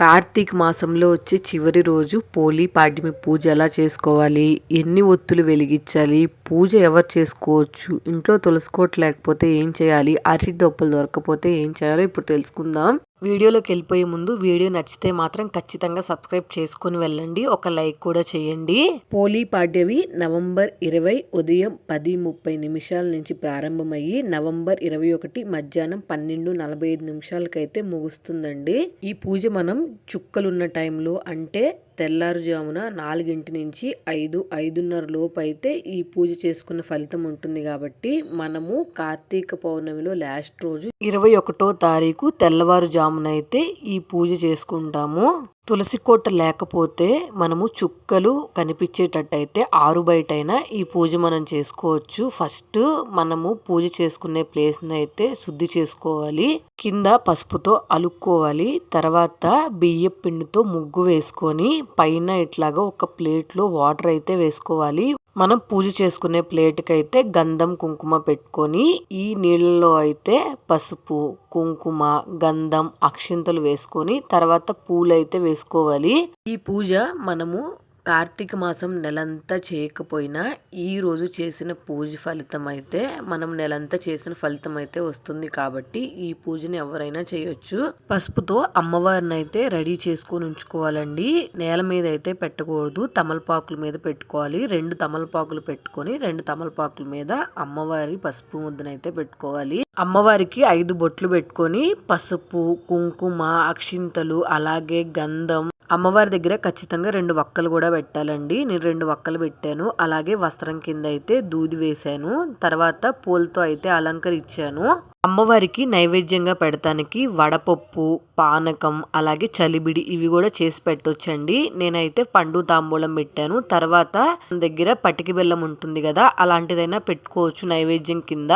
కార్తీక మాసంలో వచ్చే చివరి రోజు పోలీ పాడ్యమి పూజ ఎలా చేసుకోవాలి? ఎన్ని ఒత్తులు వెలిగించాలి? పూజ ఎవరు చేసుకోవచ్చు? ఇంట్లో తులసికోట లేకపోతే ఏం చేయాలి? అరటి డొప్పలు దొరకపోతే ఏం చేయాలో ఇప్పుడు తెలుసుకుందాం. వీడియోలోకి వెళ్ళిపోయే ముందు వీడియో నచ్చితే మాత్రం ఖచ్చితంగా సబ్స్క్రైబ్ చేసుకుని వెళ్ళండి. ఒక లైక్ కూడా చేయండి. పోలీ పాడ్యవి నవంబర్ ఇరవై ఉదయం పది ముప్పై నిమిషాల నుంచి ప్రారంభమయ్యి నవంబర్ ఇరవై ఒకటి మధ్యాహ్నం పన్నెండు నలభై ఐదు నిమిషాలకైతే ముగుస్తుందండి. ఈ పూజ మనం చుక్కలున్న టైంలో అంటే తెల్లారుజామున నాలుగింటి నుంచి ఐదు ఐదున్నర లోపు అయితే ఈ పూజ చేసుకున్న ఫలితం ఉంటుంది కాబట్టి మనము కార్తీక పౌర్ణమిలో లాస్ట్ రోజు ఇరవై ఒకటో తారీఖు తెల్లవారుజామున అయితే ఈ పూజ చేసుకుంటాము. తులసి కోట లేకపోతే మనము చుక్కలు కనిపించేటట్టయితే ఆరు బయటైనా ఈ పూజ మనం చేసుకోవచ్చు. ఫస్ట్ మనము పూజ చేసుకునే ప్లేస్ని అయితే శుద్ధి చేసుకోవాలి. కింద పసుపుతో అలుక్కోవాలి. తర్వాత బియ్య పిండితో ముగ్గు వేసుకొని పైన ఇట్లాగా ఒక ప్లేట్లో వాటర్ అయితే వేసుకోవాలి. మనం పూజ చేసుకునే ప్లేట్కి అయితే గంధం కుంకుమ పెట్టుకొని ఈ నీళ్ళలో అయితే పసుపు కుంకుమ గంధం అక్షింతలు వేసుకొని తర్వాత పూలు అయితే వేసుకోవాలి. ఈ పూజ మనము కార్తీక మాసం నెలంతా చేయకపోయినా ఈ రోజు చేసిన పూజ ఫలితం అయితే మనం నెలంతా చేసిన ఫలితం అయితే వస్తుంది కాబట్టి ఈ పూజని ఎవరైనా చేయొచ్చు. పసుపుతో అమ్మవారిని అయితే రెడీ చేసుకొని ఉంచుకోవాలండి. నేల మీద అయితే పెట్టకూడదు. తమలపాకుల మీద పెట్టుకోవాలి. రెండు తమలపాకులు పెట్టుకొని రెండు తమలపాకుల మీద అమ్మవారి పసుపు ముద్దనైతే పెట్టుకోవాలి. అమ్మవారికి ఐదు బొట్లు పెట్టుకొని పసుపు కుంకుమ అక్షింతలు అలాగే గంధం అమ్మవారి దగ్గర ఖచ్చితంగా రెండు వక్కలు కూడా పెట్టాలండి నేను రెండు వక్కలు పెట్టాను. అలాగే వస్త్రం కింద అయితే దూది వేశాను. తర్వాత పూలతో అయితే అలంకరించాను. అమ్మవారికి నైవేద్యంగా పెడతానికి వడపప్పు పానకం అలాగే చలిబిడి ఇవి కూడా చేసి పెట్టొచ్చండి. నేనైతే పండు తాంబూలం పెట్టాను. తర్వాత దగ్గర పటికి బెల్లం ఉంటుంది కదా అలాంటిదైనా పెట్టుకోవచ్చు నైవేద్యం కింద.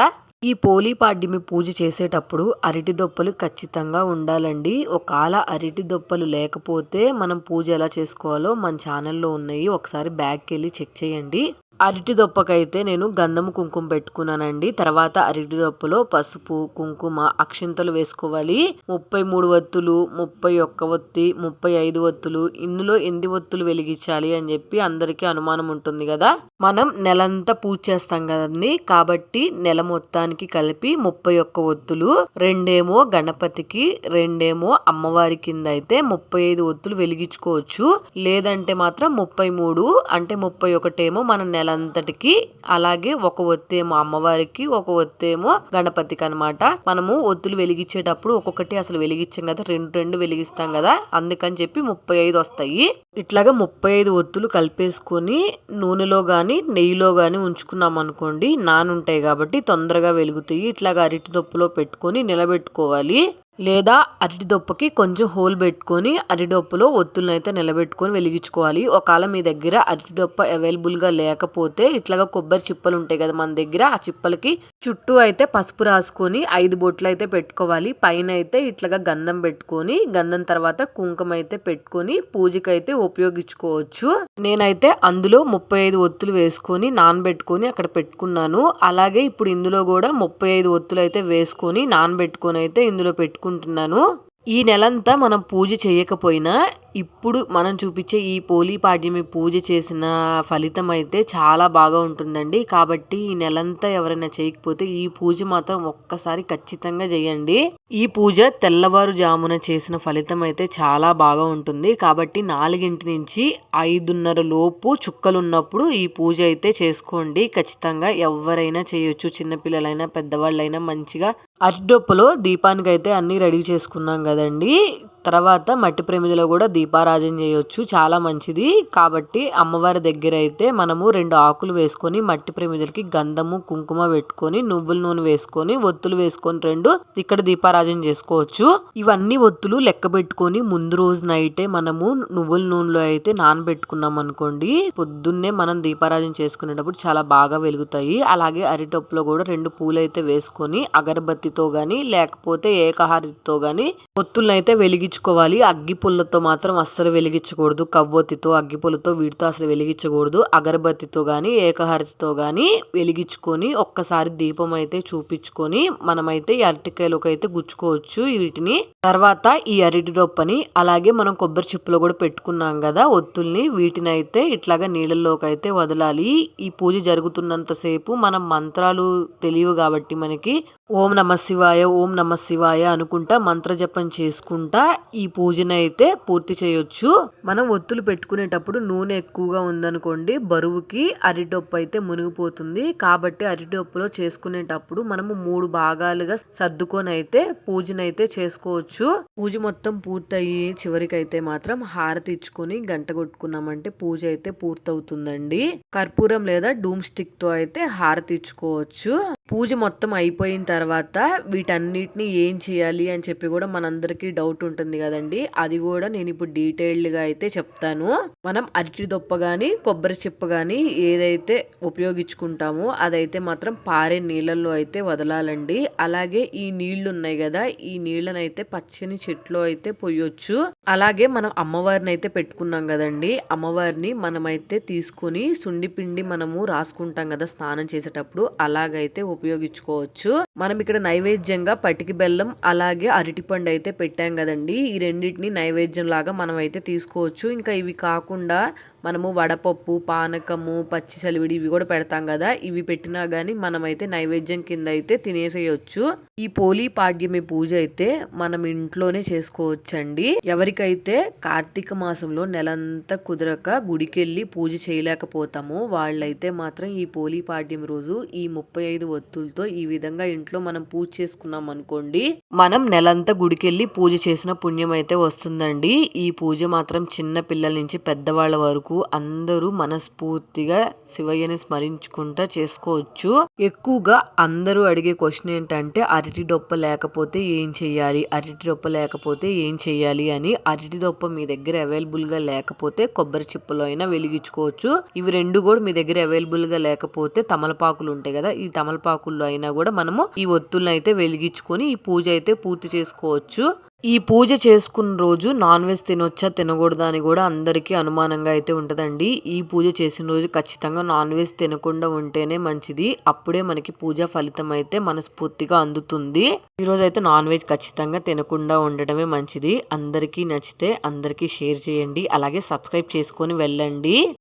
ఈ పోలీపాడ్యమి పూజ చేసేటప్పుడు అరటి దొప్పలు ఖచ్చితంగా ఉండాలండి. ఒకవేళ అరటి దొప్పలు లేకపోతే మనం పూజ ఎలా చేసుకోవాలో మన ఛానల్లో ఉన్నాయి. ఒకసారి బ్యాగ్కి వెళ్ళి చెక్ చేయండి. అరటి దొప్పకైతే నేను గంధము కుంకుమ పెట్టుకున్నానండి. తర్వాత అరటి దొప్పలో పసుపు కుంకుమ అక్షింతలు వేసుకోవాలి. ముప్పై మూడు ఒత్తులు ముప్పై ఒక్క ఒత్తి ముప్పై ఐదు ఒత్తులు ఇందులో ఎన్ని ఒత్తులు వెలిగించాలి అని చెప్పి అందరికీ అనుమానం ఉంటుంది కదా. మనం నెలంతా పూజ చేస్తాం కదండి. కాబట్టి నెల మొత్తానికి కలిపి ముప్పై ఒక్క ఒత్తులు రెండేమో గణపతికి రెండేమో అమ్మవారి కింద అయితే ముప్పై ఐదు ఒత్తులు వెలిగించుకోవచ్చు. లేదంటే మాత్రం ముప్పై మూడు అంటే ముప్పై ఒకటేమో మనం నెల నెలంతటికి అలాగే ఒక ఒత్తేమో అమ్మవారికి ఒక ఒత్తేమో గణపతికి అనమాట మనము ఒత్తులు వెలిగించేటప్పుడు ఒక్కొక్కటి అసలు వెలిగించాం కదా రెండు రెండు వెలిగిస్తాం కదా అందుకని చెప్పి ముప్పై ఐదు వస్తాయి. ఇట్లాగా ముప్పై ఐదు ఒత్తులు కలిపేసుకొని నూనెలో కానీ నెయ్యిలో కానీ ఉంచుకున్నాం అనుకోండి నానుంటాయి కాబట్టి తొందరగా వెలుగుతాయి. ఇట్లాగా అరటి దొప్పులో పెట్టుకొని నిలబెట్టుకోవాలి. లేదా అరటిదొప్పకి కొంచెం హోల్ పెట్టుకొని అరటిదొప్పలో ఒత్తులను అయితే నిలబెట్టుకొని వెలిగించుకోవాలి. ఒకవేళ మీ దగ్గర అరటిదొప్ప అవైలబుల్గా లేకపోతే ఇట్లాగా కొబ్బరి చిప్పలు ఉంటాయి కదా మన దగ్గర ఆ చిప్పలకి చుట్టూ అయితే పసుపు రాసుకొని ఐదు బొట్లు అయితే పెట్టుకోవాలి. పైన అయితే ఇట్లాగా గంధం పెట్టుకొని గంధం తర్వాత కుంకుమ అయితే పెట్టుకొని పూజకి అయితే ఉపయోగించుకోవచ్చు. నేనైతే అందులో ముప్పై ఐదు ఒత్తులు వేసుకొని నానబెట్టుకొని అక్కడ పెట్టుకున్నాను. అలాగే ఇప్పుడు ఇందులో కూడా ముప్పై ఐదు ఒత్తులు అయితే వేసుకొని నానబెట్టుకొని అయితే ఇందులో పెట్టు పెట్టుకుంటున్నాను ఈ నెలంతా మనం పూజ చేయకపోయినా ఇప్పుడు మనం చూపించే ఈ పోలీ పాడ్యమి పూజ చేసిన ఫలితం అయితే చాలా బాగా ఉంటుందండి. కాబట్టి ఈ నెలంతా ఎవరైనా చేయకపోతే ఈ పూజ మాత్రం ఒక్కసారి ఖచ్చితంగా చేయండి. ఈ పూజ తెల్లవారుజామున చేసిన ఫలితం అయితే చాలా బాగా ఉంటుంది. కాబట్టి నాలుగింటి నుంచి ఐదున్నర లోపు చుక్కలు ఉన్నప్పుడు ఈ పూజ అయితే చేసుకోండి. ఖచ్చితంగా ఎవరైనా చేయొచ్చు. చిన్నపిల్లలైనా పెద్దవాళ్ళైనా మంచిగా అరిడొప్పలో దీపానికి అయితే అన్నీ రెడీ చేసుకున్నాం కదండి. తర్వాత మట్టి ప్రమిదలో కూడా దీపారాజన చేయొచ్చు. చాలా మంచిది. కాబట్టి అమ్మవారి దగ్గర అయితే మనము రెండు ఆకులు వేసుకొని మట్టి ప్రమిదలకి గంధము కుంకుమ పెట్టుకొని నువ్వుల నూనె వేసుకొని ఒత్తులు వేసుకొని రెండు ఇక్కడ దీపారాజన చేసుకోవచ్చు. ఇవన్నీ ఒత్తులు లెక్క పెట్టుకొని ముందు రోజు నైటే మనము నువ్వుల నూనెలో అయితే నానబెట్టుకున్నాం అనుకోండి పొద్దున్నే మనం దీపారాజన చేసుకునేటప్పుడు చాలా బాగా వెలుగుతాయి. అలాగే అరిటప్పులో కూడా రెండు పూలు అయితే వేసుకొని అగరబత్తితో గాని లేకపోతే ఏకహారితో గాని ఒత్తులను అయితే వెలిగి వెలిగించుకోవాలి అగ్గి పుల్లతో మాత్రం అస్సలు వెలిగించకూడదు. కవ్వొత్తితో అగ్గి పుల్లతో వీటితో అసలు వెలిగించకూడదు. అగరబత్తితో కానీ ఏకహారతితో కానీ వెలిగించుకొని ఒక్కసారి దీపం అయితే చూపించుకొని మనమైతే ఈ అరటికాయలోకి అయితే గుచ్చుకోవచ్చు వీటిని. తర్వాత ఈ అరటి రొప్పని అలాగే మనం కొబ్బరి చిప్పులో కూడా పెట్టుకున్నాం కదా ఒత్తుల్ని వీటిని అయితే ఇట్లాగా నీళ్ళల్లోకి అయితే వదలాలి. ఈ పూజ జరుగుతున్నంతసేపు మనం మంత్రాలు తెలియవు కాబట్టి మనకి. ఓం నమ శివాయ ఓం నమ శివాయ అనుకుంటా మంత్రజపం చేసుకుంటా ఈ పూజనైతే పూర్తి చేయొచ్చు. మనం ఒత్తులు పెట్టుకునేటప్పుడు నూనె ఎక్కువగా ఉందనుకోండి బరువుకి అరిటొప్పు అయితే మునిగిపోతుంది. కాబట్టి అరిటొప్పులో చేసుకునేటప్పుడు మనము మూడు భాగాలుగా సర్దుకొని అయితే పూజనైతే చేసుకోవచ్చు. పూజ మొత్తం పూర్తయి చివరికైతే మాత్రం హారతి ఇచ్చుకొని గంట కొట్టుకున్నామంటే పూజ అయితే పూర్తవుతుందండి. కర్పూరం లేదా డూమ్ స్టిక్తో అయితే హారతి ఇచ్చుకోవచ్చు. పూజ మొత్తం అయిపోయిన తర్వాత వీటన్నిటిని ఏం చేయాలి అని చెప్పి కూడా మనందరికీ డౌట్ ఉంటుంది కదండి. అది కూడా నేను ఇప్పుడు డీటెయిల్డ్గా అయితే చెప్తాను. మనం అరటి దొప్ప కానీ కొబ్బరి చిప్ప కానీ ఏదైతే ఉపయోగించుకుంటామో అదైతే మాత్రం పారే నీళ్ళల్లో అయితే వదలాలండి. అలాగే ఈ నీళ్ళు ఉన్నాయి కదా ఈ నీళ్ళని అయితే పచ్చని చెట్లు అయితే పొయ్యొచ్చు అలాగే మనం అమ్మవారిని అయితే పెట్టుకున్నాం కదండి. అమ్మవారిని మనమైతే తీసుకొని సుండిపిండి మనము రాసుకుంటాం కదా స్నానం చేసేటప్పుడు. అలాగైతే ఉపయోగించుకోవచ్చు. మనం ఇక్కడ నైవేద్యంగా పటికి బెల్లం అలాగే అరటిపండు అయితే పెట్టాం కదండి. ఈ రెండింటిని నైవేద్యం లాగా మనం అయితే తీసుకోవచ్చు. ఇంకా ఇవి కాకుండా మనము వడపప్పు పానకము పచ్చి సలివిడి ఇవి కూడా పెడతాం కదా. ఇవి పెట్టినా కానీ మనమైతే నైవేద్యం కింద అయితే తినేసేయచ్చు. ఈ పోలీ పాడ్యమి పూజ అయితే మనం ఇంట్లోనే చేసుకోవచ్చండి. ఎవరికైతే కార్తీక మాసంలో నెలంతా కుదరక గుడికెళ్ళి పూజ చేయలేకపోతామో వాళ్ళైతే మాత్రం ఈ పోలీ పాడ్యమి రోజు ఈ ముప్పై ఐదు ఒత్తులతో ఈ విధంగా ఇంట్లో మనం పూజ చేసుకున్నాం అనుకోండి మనం నెలంతా గుడికెళ్ళి పూజ చేసిన పుణ్యం అయితే వస్తుందండి. ఈ పూజ మాత్రం చిన్న పిల్లల నుంచి పెద్దవాళ్ళ వరకు అందరూ మనస్ఫూర్తిగా శివయ్యని స్మరించుకుంటా చేసుకోవచ్చు. ఎక్కువగా అందరూ అడిగే క్వశ్చన్ ఏంటంటే అరటి డొప్ప లేకపోతే ఏం చెయ్యాలి? అరటి డొప్ప లేకపోతే ఏం చెయ్యాలి అని అరటి డొప్ప మీ దగ్గర అవైలబుల్గా లేకపోతే కొబ్బరి చిప్పలో అయినా వెలిగించుకోవచ్చు. ఇవి రెండు కూడా మీ దగ్గర అవైలబుల్గా లేకపోతే తమలపాకులు ఉంటాయి కదా ఈ తమలపాకుల్లో అయినా కూడా మనము ఈ ఒత్తులను అయితే వెలిగించుకొని ఈ పూజ అయితే పూర్తి చేసుకోవచ్చు. ఈ పూజ చేసుకున్న రోజు నాన్ వెజ్ తినొచ్చా తినకూడదా అని కూడా అందరికీ అనుమానంగా అయితే ఉంటుందండి. ఈ పూజ చేసిన రోజు ఖచ్చితంగా నాన్ వెజ్ తినకుండా ఉంటేనే మంచిది. అప్పుడే మనకి పూజ ఫలితం అయితే మనస్ఫూర్తిగా అందుతుంది. ఈరోజు అయితే నాన్ వెజ్ ఖచ్చితంగా తినకుండా ఉండడమే మంచిది. అందరికీ నచ్చితే అందరికీ షేర్ చేయండి. అలాగే సబ్స్క్రైబ్ చేసుకొని వెళ్ళండి.